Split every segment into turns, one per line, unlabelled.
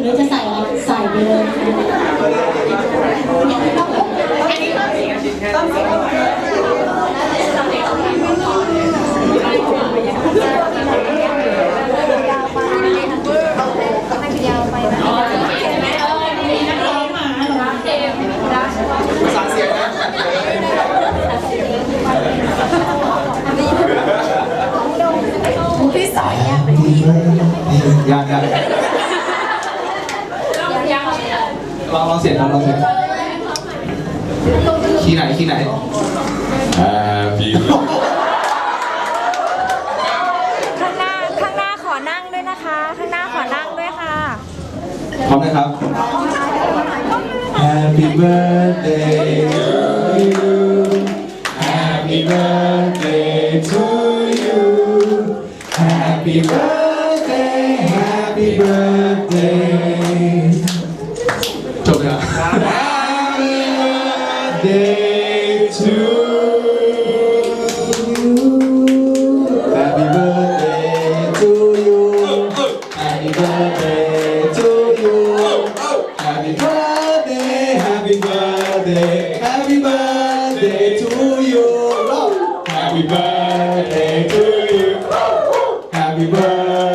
หรือจะใส่ใส่ไปเล
ยอันนี้ต้อง
เสียต้องเสีย
呀呀。 ลองลองเสียงครับลองเสียงคีย์ไหนคีย์ไหน
Happy
ข้างหน้าข้างหน้าขอนั่งด้วยนะคะ ข้างหน้าขอนั่งด้วยค่ะ
พร้อมนะครับ Happy birthday to you Happy birthday to you Happy birthday Happy birthday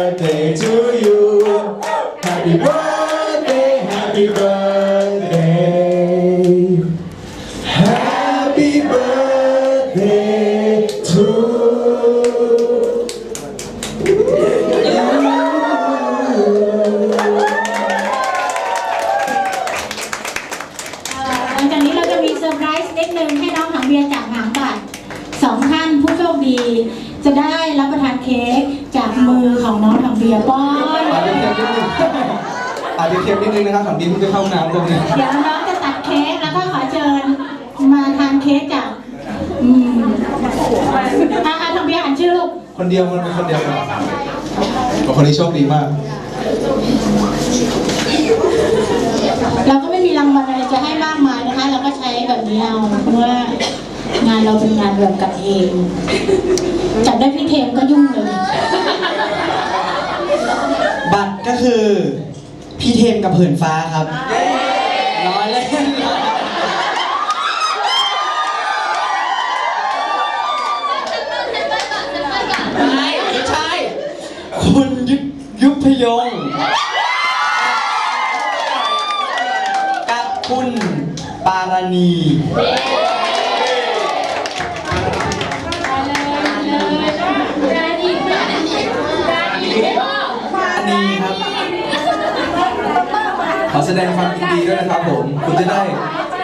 birthday to you Happy birthday Happy birthday Happy birthday to
หลังจากนี้เราจะมีเซอร์ไพรส์นิดนึงให้น้องถังเบียร์จากหางบัตรสองท่านผู้โชคดี จะได้รับประทาน มือของน้องถังเบียร์ป้อน
อาจจะเค็มนิดนึงอาจจะเค็มนิดนึงนะครับของดินเพิ่งจะเข้าห้องน้ำตรงนี้
เดี๋ยวน้องจะตัดเค้กแล้วก็ขอเชิญมาทานเค้กจากอืมอาอาถังเบียร์อ่านชื่อลูก
คนเดียวมันเป็นคนเดียวกันคนนี้โชคดีมาก
เราก็ไม่มีรางวัลอะไรจะให้มากมายนะคะ เราก็ใช้แบบนี้เอาเพราะว่างานเราเป็นงานแบบกันเองจับได้พี่เทมก็ยุ่งเลย
บัตรก็ คือพี่เทมกับเผินฟ้าครับร้อยเล่นไม่ไม่ใช่ คุณยุยุพยงค์กับคุณปารณี
แสดงความยินดีด้วยนะครับผม คุณจะได้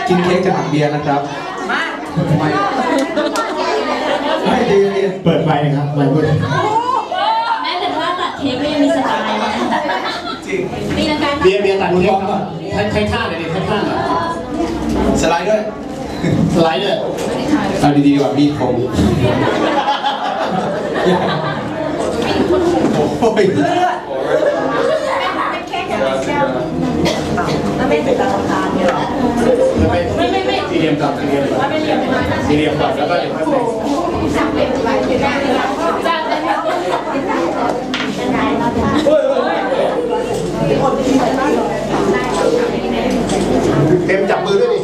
กินเค้กจากถังเบียร์นะครับไม่ไม่ดีดี
เปิดไฟครับไฟเปิด
แม้แต่ว่าตัดเค้กก็ยังมีสไตล์นะ
จริง
ตีลังการ
เบียร์เบียร์ตัดเค้กก่อนให้ให้ท่าหน่อยดิให้ท่าหน่อย
สไลด์ด้วย
สไลด์เลย
เอาดีๆดีกว่ามีดคมโอ้ย
ไม่ไม่ไม่สี่เหลี่ยมก่อนสี่เหลี่ยมก่อนสี่เหลี่ยมก่อนแล้วก็เดี๋ยวค่อยใส่เต็มจับมือด้วยดิ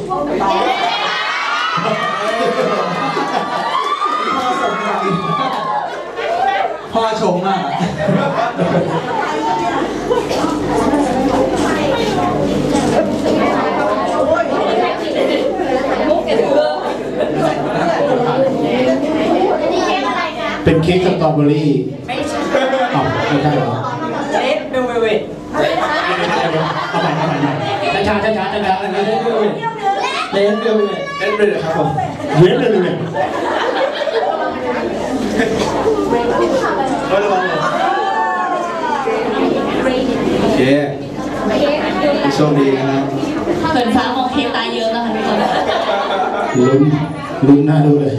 พ่อชมมากอะ
เป็นเค้กสตร อเบอรี่ไม่ใช่อ๋อไม่ใช่เหรอ
เลดเบลเวต
เอาใหม่เอาใหม่เอาใหม่ช้าช้าช้าช้าช้าช้า
เลดเบลเวต
เล่นเลยครับผม
เว้นเลยเลย
โอเคโชคดีนะครับ
เผินฟ้ามองเค้กตายเยอะแล้วค่ะทุกคน
ลุ้นลุ้นหน้าดูเลย